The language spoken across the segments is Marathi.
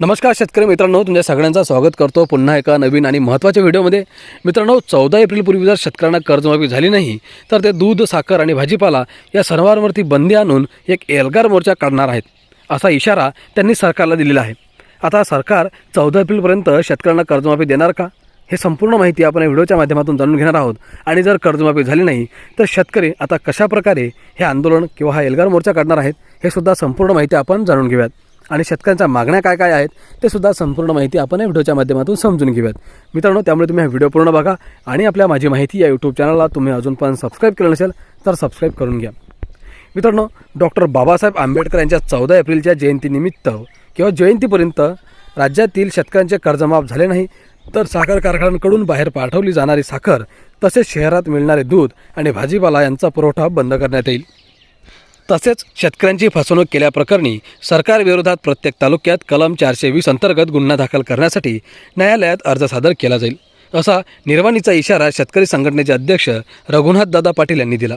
नमस्कार शेतकरी मित्रांनो तुमच्या सगळ्यांचं स्वागत करतो. पुन्हा एका नवीन आणि महत्त्वाच्या व्हिडिओमध्ये. मित्रांनो चौदा एप्रिलपूर्वी जर शेतकऱ्यांना कर्जमाफी झाली नाही तर ते दूध साखर आणि भाजीपाला या सर्वांवरती बंदी आणून एक एल्गार मोर्चा काढणार आहेत असा इशारा त्यांनी सरकारला दिलेला आहे. आता सरकार चौदा एप्रिलपर्यंत शेतकऱ्यांना कर्जमाफी देणार का? हे संपूर्ण माहिती आपण या व्हिडिओच्या माध्यमातून जाणून घेणार आहोत. आणि जर कर्जमाफी झाली नाही तर शेतकरी आता कशाप्रकारे हे आंदोलन किंवा हा एल्गार मोर्चा काढणार आहेत हे सुद्धा संपूर्ण माहिती आपण जाणून घेऊयात. आणि शेतकऱ्यांच्या मागण्या काय काय आहेत ते सुद्धा संपूर्ण माहिती आपण या व्हिडिओच्या माध्यमातून समजून घेऊयात. मित्रांनो त्यामुळे तुम्ही हा व्हिडिओ पूर्ण बघा आणि आपल्या माझी माहिती या यूट्यूब चॅनलला तुम्ही अजून पण सबस्क्राईब केलं नसेल तर सबस्क्राईब करून घ्या. मित्रांनो डॉक्टर बाबासाहेब आंबेडकर यांच्या चौदा एप्रिलच्या जयंतीनिमित्त किंवा जयंतीपर्यंत राज्यातील शेतकऱ्यांचे कर्जमाफ झाले नाही तर साखर कारखान्यांकडून बाहेर पाठवली जाणारी साखर तसेच शहरात मिळणारे दूध आणि भाजीपाला यांचा पुरवठा बंद करण्यात येईल. तसेच शेतकऱ्यांची फसवणूक केल्याप्रकरणी सरकारविरोधात प्रत्येक तालुक्यात कलम चारशे वीस अंतर्गत गुन्हा दाखल करण्यासाठी न्यायालयात अर्ज सादर केला जाईल असा निर्वाणीचा इशारा शेतकरी संघटनेचे अध्यक्ष रघुनाथदादा पाटील यांनी दिला.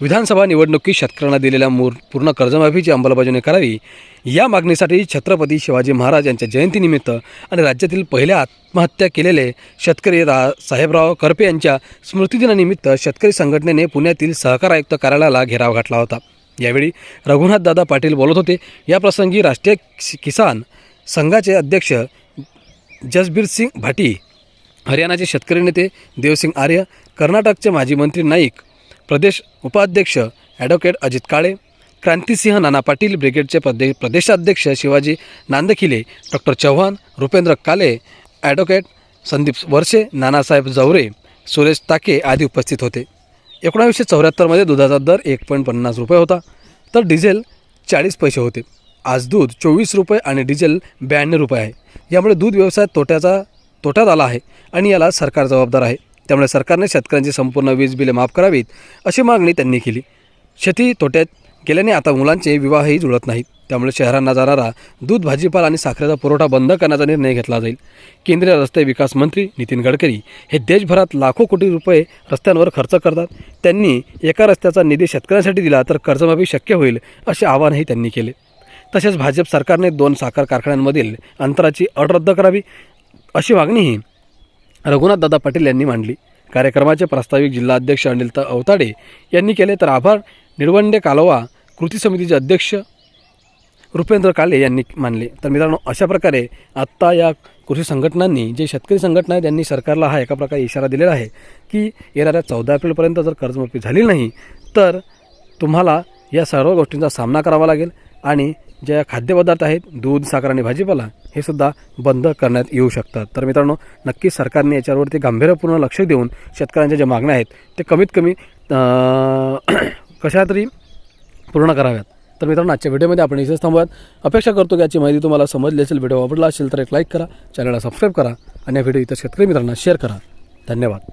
विधानसभा निवडणुकीत शेतकऱ्यांना दिलेल्या मूर पूर्ण कर्जमाफीची अंमलबजावणी करावी या मागणीसाठी छत्रपती शिवाजी महाराज यांच्या जयंतीनिमित्त आणि राज्यातील पहिल्या आत्महत्या केलेले शेतकरी रा साहेबराव करपे यांच्या स्मृतिदिनानिमित्त शेतकरी संघटनेने पुण्यातील सहकार आयुक्त कार्यालयाला घेराव घातला होता. यावेळी रघुनाथदादा पाटील बोलत होते. याप्रसंगी राष्ट्रीय किसान संघाचे अध्यक्ष जसबीर सिंग भाटी हरियाणाचे शेतकरी नेते देवसिंग आर्य कर्नाटकचे माजी मंत्री नाईक प्रदेश उपाध्यक्ष ॲडव्होकेट अजित काळे क्रांतिसिंह नाना पाटील ब्रिगेडचे प्रदे प्रदेशाध्यक्ष शिवाजी नांदखिले डॉक्टर चव्हाण रुपेंद्र काले ॲडव्होकेट संदीप वर्षे नानासाहेब जवरे सुरेश ताके आदी उपस्थित होते. एकोणावीसशे चौऱ्याहत्तरमध्ये दुधाचा दर एक पॉईंट पन्नास रुपये होता. तर डिझेल चाळीस पैसे होते. आज दूध चोवीस रुपये आणि डिझेल ब्याण्णव रुपये आहे. यामुळे दूध व्यवसाय तोट्याचा तोट्यात आला आहे आणि याला सरकार जबाबदार आहे. त्यामुळे सरकारने शेतकऱ्यांची संपूर्ण वीज बिले माफ करावीत अशी मागणी त्यांनी केली. शेती तोट्यात गेल्याने आता मुलांचे विवाहही जुळत नाहीत. त्यामुळे शहरांना जाणारा दूध भाजीपाला आणि साखरेचा पुरवठा बंद करण्याचा निर्णय घेतला जाईल. केंद्रीय रस्ते विकास मंत्री नितीन गडकरी हे देशभरात लाखो कोटी रुपये रस्त्यांवर खर्च करतात. त्यांनी एका रस्त्याचा निधी शेतकऱ्यांसाठी दिला तर कर्जमाफी शक्य होईल असे आवाहनही त्यांनी केले. तसेच भाजप सरकारने दोन साखर कारखान्यांमधील अंतराची अट रद्द करावी अशी मागणीही रघुनाथदादा पाटील यांनी मांडली. कार्यक्रमाचे प्रास्ताविक जिल्हाध्यक्ष अनिल अवताडे यांनी केले तर आभार. निळवंडे कालवा कृती समितीचे अध्यक्ष रुपेंद्र काले यांनी मानले. तर मित्रांनो अशा प्रकारे आत्ता या कृषी संघटनांनी जे शेतकरी संघटना आहेत त्यांनी सरकारला हा एका प्रकारे इशारा दिलेला आहे की येणाऱ्या चौदा एप्रिलपर्यंत जर कर्जमाफी झाली नाही तर तुम्हाला या सर्व गोष्टींचा सामना करावा लागेल आणि ज्या खाद्यपदार्थ आहेत दूध साखर आणि भाजीपाला हे सुद्धा बंद करण्यात येऊ शकतात. तर मित्रांनो नक्कीच सरकारने याच्यावरती गांभीर्यपूर्ण लक्ष देऊन शेतकऱ्यांच्या ज्या मागण्या आहेत ते कमीत कमी कशा तरी पूर्ण कराव्यात. तर मित्रांनो आजच्या व्हिडिओमध्ये आपण इथेच थांबूयात. अपेक्षा करतो की याची माहिती तुम्हाला समजली असेल व्हिडिओ आवडला असेल तर एक लाईक करा चॅनलला सबस्क्राईब करा आणि या व्हिडिओ इतर शेतकरी मित्रांना शेअर करा. धन्यवाद.